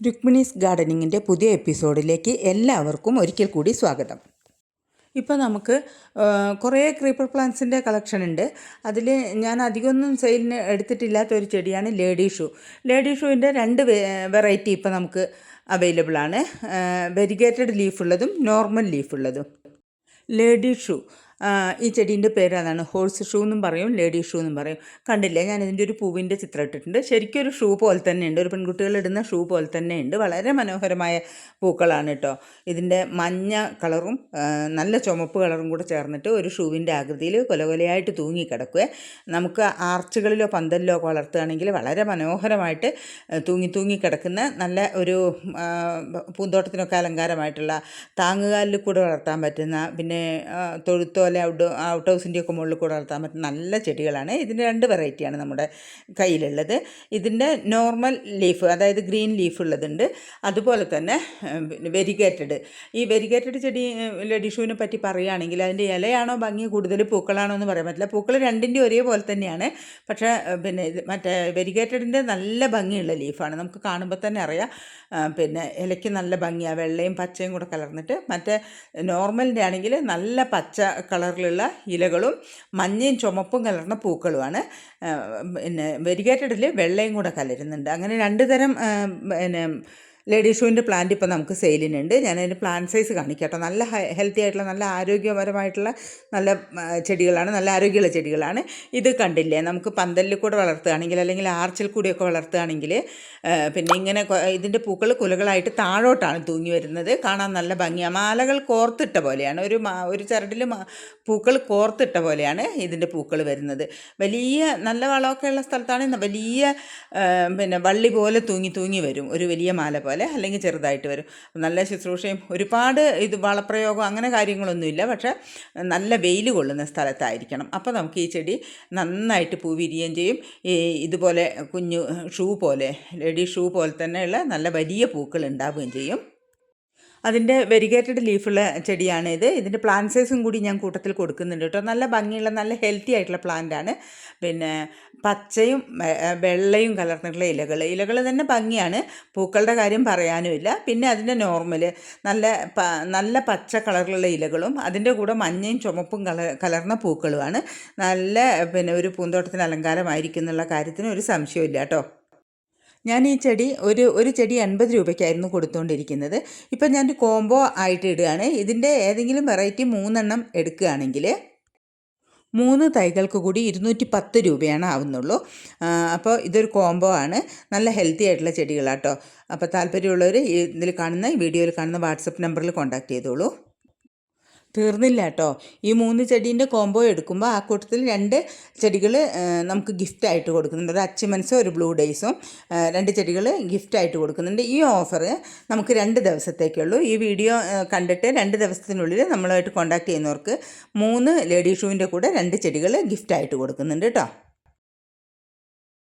രുക്മിണീസ് ഗാർഡനിങ്ങിന്റെ പുതിയ എപ്പിസോഡിലേക്ക് എല്ലാവർക്കും ഒരിക്കൽ കൂടി സ്വാഗതം. ഇപ്പോൾ നമുക്ക് കുറേ ക്രീപ്പർ പ്ലാന്റ്സിന്റെ കളക്ഷൻ ഉണ്ട്. അതിൽ ഞാൻ അധികമൊന്നും സെയിലിന് എടുത്തിട്ടില്ലാത്ത ഒരു ചെടിയാണ് ലേഡി ഷൂ. ലേഡി ഷൂവിന്റെ രണ്ട് വെറൈറ്റി ഇപ്പോൾ നമുക്ക് അവൈലബിൾ ആണ്. വെരിഗേറ്റഡ് ലീഫുള്ളതും നോർമൽ ലീഫുള്ളതും. Lady shoe. ഈ ചെടീന്റെ പേര് അതാണ് ഹോഴ്സ് ഷൂ എന്നും പറയും ലേഡി ഷൂ എന്നും പറയും. കണ്ടില്ലേ? ഞാൻ ഇതിന്റെ ഒരു പൂവിന്റെ ചിത്രം ഇട്ടിട്ടുണ്ട്. ശരിക്കും ഒരു ഷൂ പോലെ തന്നെയുണ്ട്. ഒരു പെൺകുട്ടികൾ ഇടുന്ന ഷൂ പോലെ തന്നെയുണ്ട്. വളരെ മനോഹരമായ പൂക്കളാണ് കേട്ടോ. ഇതിന്റെ മഞ്ഞ കളറും നല്ല ചുമപ്പ് കളറും കൂടെ ചേർന്നിട്ട് ഒരു ഷൂവിന്റെ ആകൃതിയിൽ കൊലകൊലയായിട്ട് തൂങ്ങി കിടക്കുക നമുക്ക് ആർച്ചുകളിലോ പന്തലിലോ ഒക്കെ വളർത്തുകയാണെങ്കിൽ വളരെ മനോഹരമായിട്ട് തൂങ്ങി തൂങ്ങി കിടക്കുന്ന നല്ല ഒരു പൂന്തോട്ടത്തിനൊക്കെ അലങ്കാരമായിട്ടുള്ള താങ്ങുകാലിൽ കൂടെ വളർത്താൻ പറ്റുന്ന പിന്നെ ആ, അല്ലെ ഔട്ട് ഔട്ട് ഹൗസിന്റെ ഒക്കെ മുകളിൽ കൂടെ വളർത്താൻ പറ്റുന്ന നല്ല ചെടികളാണ്. ഇതിന്റെ രണ്ട് വെറൈറ്റിയാണ് നമ്മുടെ കയ്യിലുള്ളത്. ഇതിന്റെ നോർമൽ ലീഫ് അതായത് ഗ്രീൻ ലീഫ് ഉള്ളതുണ്ട്. അതുപോലെ തന്നെ വെരിഗേറ്റഡ്. ഈ വെരിഗേറ്റഡ് ചെടി ലഡിഷുവിനെ പറ്റി പറയുകയാണെങ്കിൽ അതിന്റെ ഇലയാണോ ഭംഗി കൂടുതൽ പൂക്കളാണോ എന്ന് പറയാൻ പറ്റില്ല. പൂക്കൾ രണ്ടിന്റെ ഒരേപോലെ തന്നെയാണ്. പക്ഷേ പിന്നെ ഇത് മറ്റേ വെരിഗേറ്റഡിന്റെ നല്ല ഭംഗിയുള്ള ലീഫാണ്. നമുക്ക് കാണുമ്പോൾ തന്നെ അറിയാം പിന്നെ ഇലയ്ക്ക് നല്ല ഭംഗിയാണ് വെള്ളയും പച്ചയും കൂടെ കലർന്നിട്ട് മറ്റേ നോർമലിന്റെ ആണെങ്കിൽ നല്ല പച്ച കളറിലുള്ള ഇലകളും മഞ്ഞയും ചുമപ്പും കലർന്ന പൂക്കളുമാണ്. പിന്നെ വെരിഗേറ്റഡിൽ വെള്ളയും കൂടെ കലരുന്നുണ്ട്. അങ്ങനെ രണ്ട് തരം പിന്നെ ലേഡി ഷൂവിന്റെ പ്ലാന്റ് ഇപ്പോൾ നമുക്ക് സെയിലിനുണ്ട് ഞാൻ അതിന്റെ പ്ലാന്റ് സൈസ് കാണിക്കാം കേട്ടോ നല്ല ഹെൽത്തി ആയിട്ടുള്ള നല്ല ആരോഗ്യപരമായിട്ടുള്ള നല്ല ചെടികളാണ്. നല്ല ആരോഗ്യമുള്ള ചെടികളാണ്. ഇത് കണ്ടില്ലേ? നമുക്ക് പന്തലിൽ കൂടെ വളർത്തുകയാണെങ്കിൽ അല്ലെങ്കിൽ ആർച്ചിൽ കൂടിയൊക്കെ വളർത്തുകയാണെങ്കിൽ പിന്നെ ഇങ്ങനെ ഇതിന്റെ പൂക്കൾ കുലകളായിട്ട് താഴോട്ടാണ് തൂങ്ങി വരുന്നത്. കാണാൻ നല്ല ഭംഗിയാണ് മാലകൾ കോർത്തിട്ട പോലെയാണ്. ഒരു മാ ഒരു ചരടിൽ പൂക്കൾ കോർത്തിട്ട പോലെയാണ് ഇതിന്റെ പൂക്കൾ വരുന്നത്. വലിയ നല്ല വളമൊക്കെ ഉള്ള സ്ഥലത്താണ് വലിയ പിന്നെ വള്ളി പോലെ തൂങ്ങി തൂങ്ങി വരും. ഒരു വലിയ മാല പോലെ. അല്ലെങ്കിൽ ചെറുതായിട്ട് വരും. നല്ല ശുശ്രൂഷയും ഒരുപാട് ഇത് വളപ്രയോഗം അങ്ങനെ കാര്യങ്ങളൊന്നുമില്ല. പക്ഷേ നല്ല വെയിൽ കൊള്ളുന്ന സ്ഥലത്തായിരിക്കണം. അപ്പോൾ നമുക്ക് ഈ ചെടി നന്നായിട്ട് പൂ വിരിയുകയും ചെയ്യും. ഈ ഇതുപോലെ കുഞ്ഞു ഷൂ പോലെ ലേഡീസ് ഷൂ പോലെ തന്നെയുള്ള നല്ല വലിയ പൂക്കൾ ഉണ്ടാവുകയും ചെയ്യും. അതിന്റെ വെരിഗേറ്റഡ് ലീഫുള്ള ചെടിയാണ് ഇത്. ഇതിന്റെ പ്ലാന്റ് സൈസും കൂടി ഞാൻ കൂട്ടത്തിൽ കൊടുക്കുന്നുണ്ട് കേട്ടോ. നല്ല ഭംഗിയുള്ള നല്ല ഹെൽത്തി ആയിട്ടുള്ള പ്ലാന്റ് ആണ്. പിന്നെ പച്ചയും വെള്ളയും കലർന്നിട്ടുള്ള ഇലകൾ. ഇലകൾ തന്നെ ഭംഗിയാണ്. പൂക്കളുടെ കാര്യം പറയാനുമില്ല പിന്നെ അതിന്റെ നോർമൽ നല്ല നല്ല പച്ച കളറിലുള്ള ഇലകളും അതിന്റെ കൂടെ മഞ്ഞയും ചുമപ്പും കല കലർന്ന പൂക്കളുമാണ്. നല്ല പിന്നെ ഒരു പൂന്തോട്ടത്തിന് അലങ്കാരമായിരിക്കും എന്നുള്ള കാര്യത്തിന് ഒരു സംശയമില്ല കേട്ടോ. ഞാൻ ഈ ചെടി ഒരു ഒരു ചെടി എൺപത് രൂപയ്ക്കായിരുന്നു കൊടുത്തുകൊണ്ടിരിക്കുന്നത് ഇപ്പം ഞാൻ കോംബോ ആയിട്ട് ഇടുകയാണ്. ഇതിന്റെ ഏതെങ്കിലും വെറൈറ്റി മൂന്നെണ്ണം എടുക്കുകയാണെങ്കിൽ മൂന്ന് തൈകൾക്ക് കൂടി ഇരുന്നൂറ്റി പത്ത് രൂപയാണ് ആവുന്നുള്ളൂ. അപ്പോൾ ഇതൊരു കോംബോ ആണ്. നല്ല ഹെൽത്തി ആയിട്ടുള്ള ചെടികളാട്ടോ. അപ്പോൾ താല്പര്യമുള്ളവർ ഇതിൽ കാണുന്ന വീഡിയോയിൽ കാണുന്ന വാട്സപ്പ് നമ്പറിൽ കോൺടാക്റ്റ് ചെയ്തോളൂ. തീർന്നില്ല കേട്ടോ ഈ മൂന്ന് ചെടീന്റെ കോംബോ എടുക്കുമ്പോൾ ആ കൂട്ടത്തിൽ രണ്ട് ചെടികൾ നമുക്ക് ഗിഫ്റ്റായിട്ട് കൊടുക്കുന്നുണ്ട്. ഒരു അച്ചിമൻസും ഒരു ബ്ലൂ ഡേയ്സും രണ്ട് ചെടികൾ ഗിഫ്റ്റായിട്ട് കൊടുക്കുന്നുണ്ട്. ഈ ഓഫർ നമുക്ക് രണ്ട് ദിവസത്തേക്കുള്ളൂ. ഈ വീഡിയോ കണ്ടിട്ട് രണ്ട് ദിവസത്തിനുള്ളിൽ നമ്മളായിട്ട് കോൺടാക്ട് ചെയ്യുന്നവർക്ക് മൂന്ന് ലേഡി ഷൂവിന്റെ കൂടെ രണ്ട് ചെടികൾ ഗിഫ്റ്റായിട്ട് കൊടുക്കുന്നുണ്ട് കേട്ടോ